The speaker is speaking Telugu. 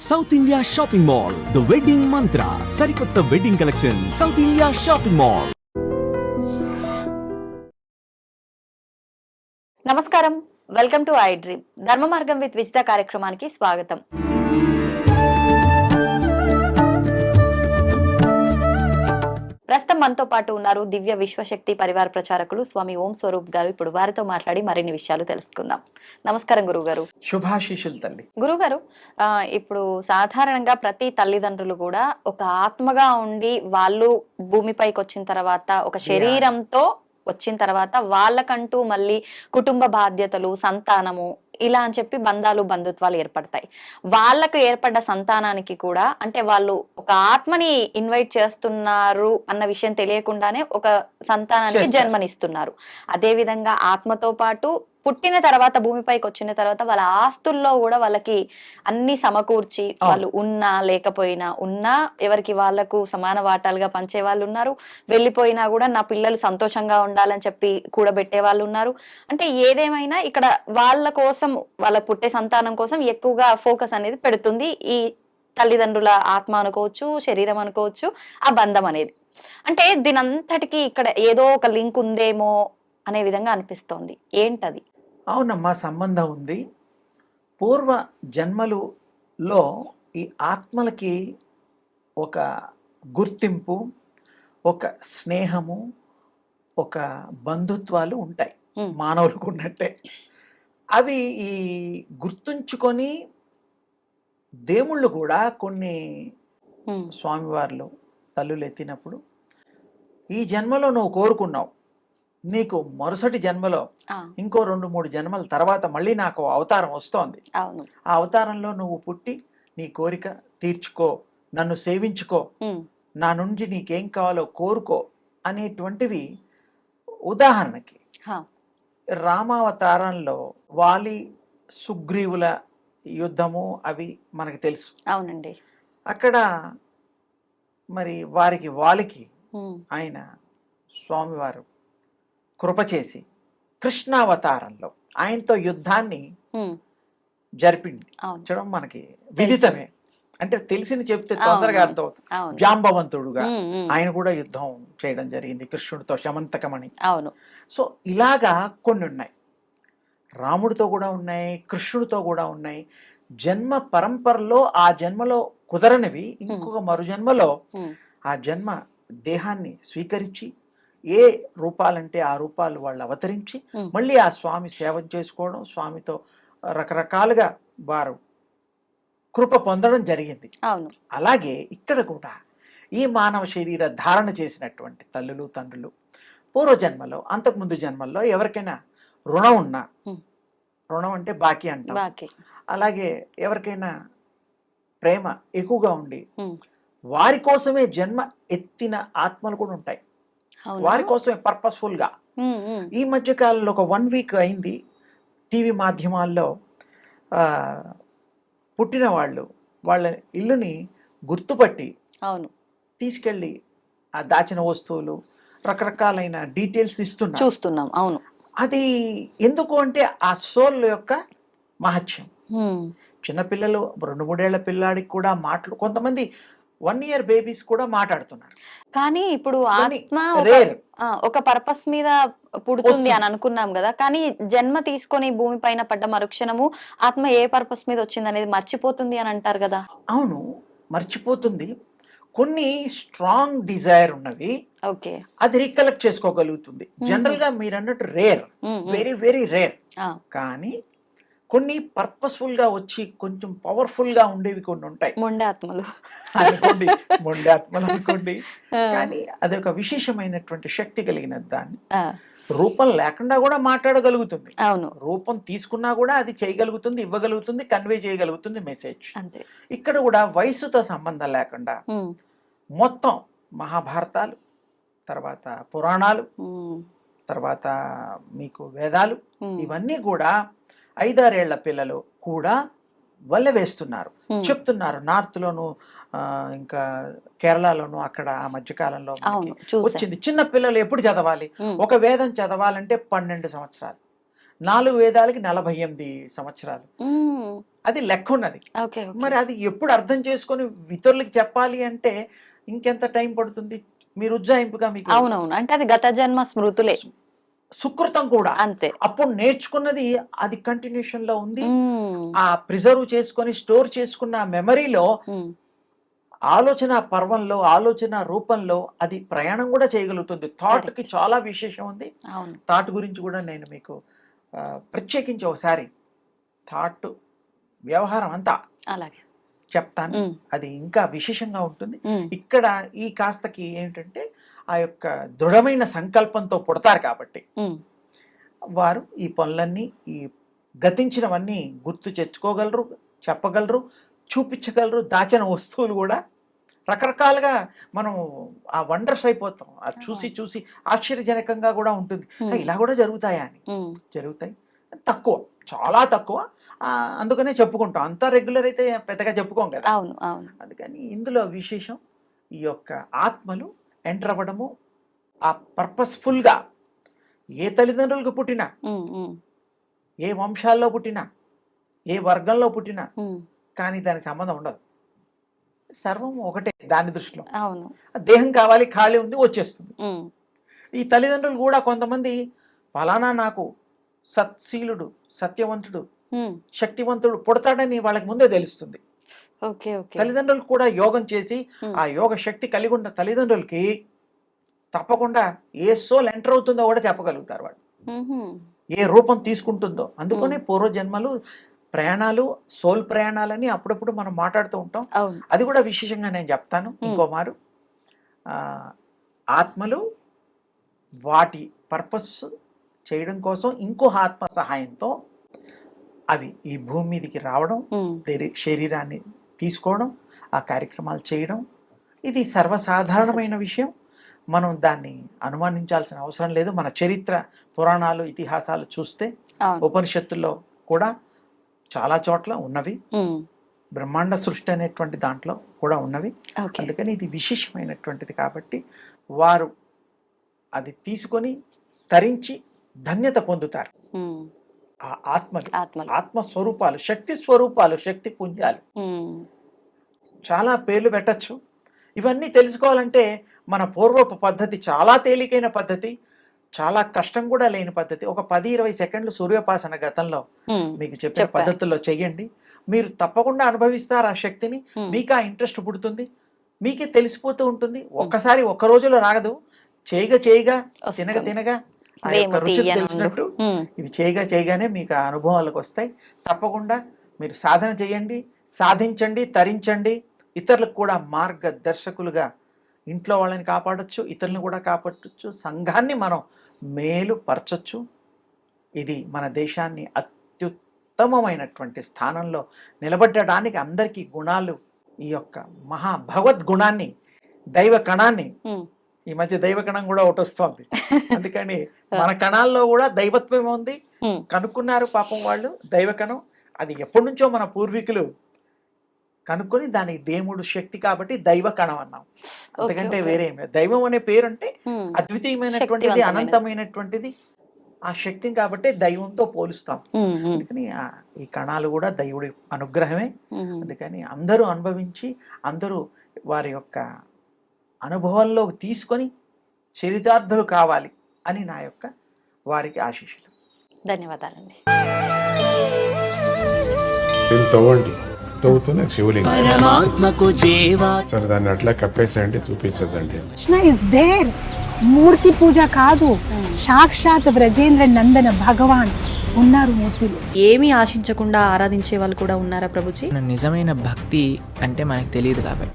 South India shopping mall the wedding Mantra సరికొత్త wedding collection south India shopping mall నమస్కారం. Welcome to I dream Dharma Margam with Vijitha కార్యక్రమానికి స్వాగతం. మనతో పాటు ఉన్నారు దివ్య విశ్వశక్తి పరివార ప్రచారకులు స్వామి ఓం స్వరూప్ గారు. ఇప్పుడు వారితో మాట్లాడి మరిన్ని విషయాలు తెలుసుకుందాం. నమస్కారం గురువు గారు శుభాశీషులు తల్లి. గురుగారు ఆ, ఇప్పుడు సాధారణంగా ప్రతి తల్లిదండ్రులు కూడా ఒక ఆత్మగా ఉండి వాళ్ళు భూమిపైకి వచ్చిన తర్వాత ఒక శరీరంతో వచ్చిన తర్వాత వాళ్ళకంటూ మళ్ళీ కుటుంబ బాధ్యతలు సంతానము ఇలా అని చెప్పి బంధాలు బంధుత్వాలు ఏర్పడతాయి వాళ్ళకు ఏర్పడ్డ సంతానానికి కూడా అంటే వాళ్ళు ఒక ఆత్మని ఇన్వైట్ చేస్తున్నారు అన్న విషయం తెలియకుండానే ఒక సంతానానికి. జన్మనిస్తున్నారు అదే విధంగా ఆత్మతో పాటు పుట్టిన తర్వాత భూమిపైకి వచ్చిన తర్వాత వాళ్ళ ఆస్తుల్లో కూడా వాళ్ళకి అన్ని సమకూర్చి. వాళ్ళు ఉన్నా లేకపోయినా ఉన్నా ఎవరికి వాళ్ళకు సమాన వాటాలుగా పంచే వాళ్ళు ఉన్నారు. వెళ్ళిపోయినా కూడా నా పిల్లలు సంతోషంగా ఉండాలని చెప్పి కూడబెట్టే వాళ్ళు ఉన్నారు. అంటే ఏదేమైనా ఇక్కడ వాళ్ళ కోసం వాళ్ళ పుట్టే సంతానం కోసం ఎక్కువగా ఫోకస్ అనేది పెడుతుంది. ఈ తల్లిదండ్రుల ఆత్మ అనుకోవచ్చు శరీరం అనుకోవచ్చు ఆ బంధం అనేది. అంటే దీనంతటికి ఇక్కడ ఏదో ఒక లింక్ ఉందేమో అనే విధంగా అనిపిస్తోంది. ఏంటది? అవునమ్మా సంబంధం ఉంది. పూర్వ జన్మలులో ఈ ఆత్మలకి ఒక గుర్తింపు ఒక స్నేహము ఒక బంధుత్వాలు ఉంటాయి. మానవులకు ఉన్నట్టే. అవి ఈ గుర్తుంచుకొని దేవుళ్ళు కూడా కొన్ని స్వామివార్లు తల్లులు ఎత్తినప్పుడు ఈ జన్మలో నువ్వు కోరుకున్నావు. నీకు మరుసటి జన్మలో ఇంకో రెండు మూడు జన్మల తర్వాత మళ్ళీ నాకు అవతారం వస్తోంది. ఆ అవతారంలో నువ్వు పుట్టి నీ కోరిక తీర్చుకో నన్ను సేవించుకో నా నుంచి నీకేం కావాలో కోరుకో అనేటువంటివి ఉదాహరణకి రామావతారంలో వాలి సుగ్రీవుల యుద్ధము అవి మనకు తెలుసు. అవునండి. అక్కడ మరి వారికి వాలికి ఆయన స్వామివారు కృప చేసి కృష్ణావతారంలో ఆయనతో యుద్ధాన్ని చూడడం మనకి విదితమే. అంటే తెలిసింది చెప్తే తొందరగా. అర్థమవుతుంది. జాంబవంతుడుగా ఆయన కూడా యుద్ధం చేయడం జరిగింది కృష్ణుడితో శమంతకమణి అవును. సో ఇలాగా కొన్ని ఉన్నాయి. రాముడితో కూడా ఉన్నాయి కృష్ణుడితో కూడా ఉన్నాయి. జన్మ పరంపరలో ఆ జన్మలో కుదరనివి. ఇంకొక మరు జన్మలో ఆ జన్మ దేహాన్ని స్వీకరించి ఏ రూపాలంటే ఆ రూపాలు వాళ్ళు అవతరించి. మళ్ళీ ఆ స్వామి సేవ చేసుకోవడం స్వామితో రకరకాలుగా వారు కృప పొందడం జరిగింది అవును అలాగే ఇక్కడ కూడా ఈ మానవ శరీర ధారణ చేసినటువంటి తల్లులు తండ్రులు పూర్వజన్మలో అంతకుముందు జన్మల్లో ఎవరికైనా రుణం ఉన్నా. రుణం అంటే బాకీ అంటాం అలాగే ఎవరికైనా ప్రేమ ఎక్కువగా ఉండి. వారి కోసమే జన్మ ఎత్తిన ఆత్మలు కూడా ఉంటాయి? వారి కోసమే purposeful గా ఈ మధ్య కాలంలో ఒక వన్ వీక్ అయింది టీవీ మాధ్యమాల్లో పుట్టిన వాళ్ళు వాళ్ళ ఇల్లుని గుర్తుపట్టి అవును. తీసుకెళ్ళి ఆ దాచిన వస్తువులు రకరకాలైన డీటెయిల్స్ ఇస్తున్నారు. చూస్తున్నాం అవును. అది ఎందుకు అంటే ఆ సోల్ యొక్క మహత్యం. చిన్నపిల్లలు రెండు మూడేళ్ళ పిల్లాడికి కూడా మాటలు కొంతమంది వన్ ఇయర్ బేబీస్ కూడా మాట్లాడుతున్నారు. కానీ ఇప్పుడు ఆత్మ ఒక- రేర్. ఆ, ఒక పర్పస్ మీద పుడుతుంది. అని అనుకున్నాం కదా కానీ జన్మ తీసుకొని భూమి పైన పడ్డ మరుక్షణము ఆత్మ ఏ పర్పస్ మీద వచ్చింది అనేది మర్చిపోతుంది అని అంటారు కదా. అవును మర్చిపోతుంది. కొన్ని స్ట్రాంగ్ డిజైర్ ఉన్నవి ఓకే. అది రికలెక్ట్ చేసుకోగలుగుతుంది. జనరల్గా మీరు అన్నట్టు రేర్ వెరీ వెరీ రేర్. ఆ, కానీ కొన్ని పర్పస్ఫుల్గా వచ్చి కొంచెం పవర్ఫుల్గా ఉండేవి కొన్ని ఉంటాయి. మొండె ఆత్మలు. అనుకోండి మొండాత్మలు అనుకోండి. కానీ అదొక విశేషమైనటువంటి శక్తి కలిగిన దాన్ని రూపం లేకుండా కూడా మాట్లాడగలుగుతుంది. అవును. రూపం తీసుకున్నా కూడా అది చేయగలుగుతుంది ఇవ్వగలుగుతుంది కన్వే చేయగలుగుతుంది మెసేజ్. ఇక్కడ కూడా వయసుతో సంబంధం లేకుండా మొత్తం మహాభారతాలు తర్వాత పురాణాలు తర్వాత మీకు వేదాలు ఇవన్నీ కూడా ఐదారేళ్ళ పిల్లలు కూడా వల్ల వేస్తున్నారు. చెప్తున్నారు నార్త్ లోను ఇంకా కేరళలోను అక్కడ ఆ మధ్యకాలంలో వచ్చింది. చిన్న పిల్లలు ఎప్పుడు చదవాలి? ఒక వేదం చదవాలంటే పన్నెండు సంవత్సరాలు. నాలుగు వేదాలకి నలభై ఎనిమిది సంవత్సరాలు. అది లెక్క ఉన్నది. మరి అది ఎప్పుడు అర్థం చేసుకొని ఇతరులకు చెప్పాలి అంటే ఇంకెంత టైం పడుతుంది? మీరు ఉజ్జాయింపుగా మీకు అవునవును. అంటే అది గత జన్మ స్మృతులే. సుకృతం కూడా. అంతే. అప్పుడు నేర్చుకున్నది అది కంటిన్యూషన్లో ఉంది. ఆ ప్రిజర్వ్ చేసుకొని స్టోర్ చేసుకున్న మెమరీలో ఆలోచన పర్వంలో ఆలోచన రూపంలో అది ప్రయాణం కూడా చేయగలుగుతుంది. థాట్కి చాలా విశేషం ఉంది. థాట్ గురించి కూడా నేను మీకు ప్రత్యేకించి ఒకసారి. థాట్ వ్యవహారం అంతా. అలాగే. చెప్తాను. అది ఇంకా విశేషంగా ఉంటుంది. ఇక్కడ ఈ కాస్తకి ఏంటంటే ఆ యొక్క దృఢమైన సంకల్పంతో పుడతారు కాబట్టి వారు ఈ పనులన్నీ ఈ గతించినవన్నీ గుర్తు తెచ్చుకోగలరు చెప్పగలరు చూపించగలరు దాచిన వస్తువులు కూడా రకరకాలుగా మనం ఆ వండర్స్ అయిపోతాం. అది చూసి చూసి ఆశ్చర్యజనకంగా కూడా ఉంటుంది. ఉమ్, "ఆ, ఇలా కూడా జరుగుతాయా అని? జరుగుతాయి. తక్కువ చాలా తక్కువ. అందుకనే చెప్పుకుంటాం. అంతా రెగ్యులర్ అయితే పెద్దగా చెప్పుకోం కదా. అవును అవును. అందుకని ఇందులో విశేషం ఈ యొక్క ఆత్మలు ఎంటర్ అవ్వడము ఆ పర్పస్ఫుల్గా ఏ తల్లిదండ్రులకు పుట్టినా ఏ వంశాల్లో పుట్టినా ఏ వర్గంలో పుట్టినా కానీ దానికి సంబంధం ఉండదు. సర్వం ఒకటే దాని దృష్టిలో. అవును. దేహం కావాలి ఖాళీ ఉంది వచ్చేస్తుంది. ఈ తల్లిదండ్రులు కూడా కొంతమంది ఫలానా నాకు సత్శీలుడు సత్యవంతుడు శక్తివంతుడు పుడతాడని వాళ్ళకి ముందే తెలుస్తుంది. తల్లిదండ్రులు కూడా యోగం చేసి ఆ యోగ శక్తి కలిగి ఉన్న తల్లిదండ్రులకి తప్పకుండా ఏ సోల్ ఎంటర్ అవుతుందో కూడా చెప్పగలుగుతారు వాళ్ళు. ఏ రూపం తీసుకుంటుందో. అందుకనే పూర్వజన్మలు ప్రయాణాలు సోల్ ప్రయాణాలని అప్పుడప్పుడు మనం మాట్లాడుతూ ఉంటాం. అది కూడా విశేషంగా నేను చెప్తాను. ఇంకో మారు ఆ, ఆత్మలు వాటి పర్పస్ చేయడం కోసం ఇంకో ఆత్మ సహాయంతో అవి ఈ భూమి మీదకి రావడం శరీరాన్ని తీసుకోవడం ఆ కార్యక్రమాలు చేయడం ఇది సర్వసాధారణమైన విషయం. మనం దాన్ని అనుమానించాల్సిన అవసరం లేదు. మన చరిత్ర పురాణాలు ఇతిహాసాలు చూస్తే ఉపనిషత్తుల్లో కూడా చాలా చోట్ల ఉన్నవి. బ్రహ్మాండ సృష్టి అనేటువంటి దాంట్లో కూడా ఉన్నవి. అందుకని ఇది విశేషమైనటువంటిది కాబట్టి వారు అది తీసుకొని తరించి ధన్యత పొందుతారు. ఆ ఆత్మలు ఆత్మ స్వరూపాలు శక్తి స్వరూపాలు శక్తి పుంజాలు చాలా పేర్లు పెట్టచ్చు. ఇవన్నీ తెలుసుకోవాలంటే మన పూర్వపు పద్ధతి చాలా తేలికైన పద్ధతి చాలా కష్టం కూడా లేని పద్ధతి. ఒక పది ఇరవై సెకండ్లు సూర్యోపాసన గతంలో మీకు చెప్పిన. పద్ధతుల్లో చెయ్యండి మీరు తప్పకుండా అనుభవిస్తారు ఆ శక్తిని. మీకు ఆ ఇంట్రెస్ట్ పుడుతుంది. మీకే తెలిసిపోతూ ఉంటుంది. ఒక్కసారి ఒక్క రోజులో రాగదు. చేయగా చేయగా తినగా. తినగా ఆ యొక్క రుచి. తెలిసినట్టు ఇవి చేయగా చేయగానే మీకు ఆ అనుభవాలకు వస్తాయి. తప్పకుండా మీరు సాధన చేయండి సాధించండి తరించండి. ఇతరులకు కూడా మార్గదర్శకులుగా ఇంట్లో వాళ్ళని కాపాడొచ్చు ఇతరులను కూడా కాపాడచ్చు సంఘాన్ని మనం మేలు పరచొచ్చు. ఇది మన దేశాన్ని అత్యుత్తమమైనటువంటి స్థానంలో నిలబెట్టడానికి అందరికీ గుణాలు ఈ యొక్క మహా భగవద్ గుణాన్ని దైవ కణాన్ని ఈ మధ్య దైవ కణం కూడా ఒకటి వస్తుంది. అందుకని మన కణాల్లో కూడా దైవత్వం ఉంది. కనుక్కున్నారు పాపం వాళ్ళు దైవ కణం. అది ఎప్పటి నుంచో మన పూర్వీకులు కనుక్కొని దానికి దేవుడు శక్తి కాబట్టి దైవ కణం అన్నాం. ఓకే. వేరే. దైవం అనే పేరు అంటే అద్వితీయమైనటువంటిది. అనంతమైనటువంటిది ఆ శక్తిని కాబట్టి దైవంతో పోలుస్తాం. అందుకని ఈ కణాలు కూడా దైవుడి అనుగ్రహమే. అందుకని అందరూ అనుభవించి అందరూ వారి యొక్క అనుభవంలోకి తీసుకొని చరితార్థులు కావాలి అని నా యొక్క వారికి ఆశీస్సులు. ధన్యవాదాలండి. దీన్ని తవ్వండి. తవ్వుతూనే శివలింగం. పరమాత్మకు జీవా. సరే దాన్ని అట్లా కప్పేసేయండి చూపించదండి కృష్ణ ఇస్ దేర్ మూర్తి పూజ కాదు. సాక్షాత్ బ్రజేంద్ర నందన భగవాన్ ఉన్నారు మూర్తిలో. ఏమీ ఆశించకుండా ఆరాధించే వాళ్ళు కూడా ఉన్నారా ప్రభుజీ? నిజమైన భక్తి అంటే మనకు తెలియదు కాబట్టి.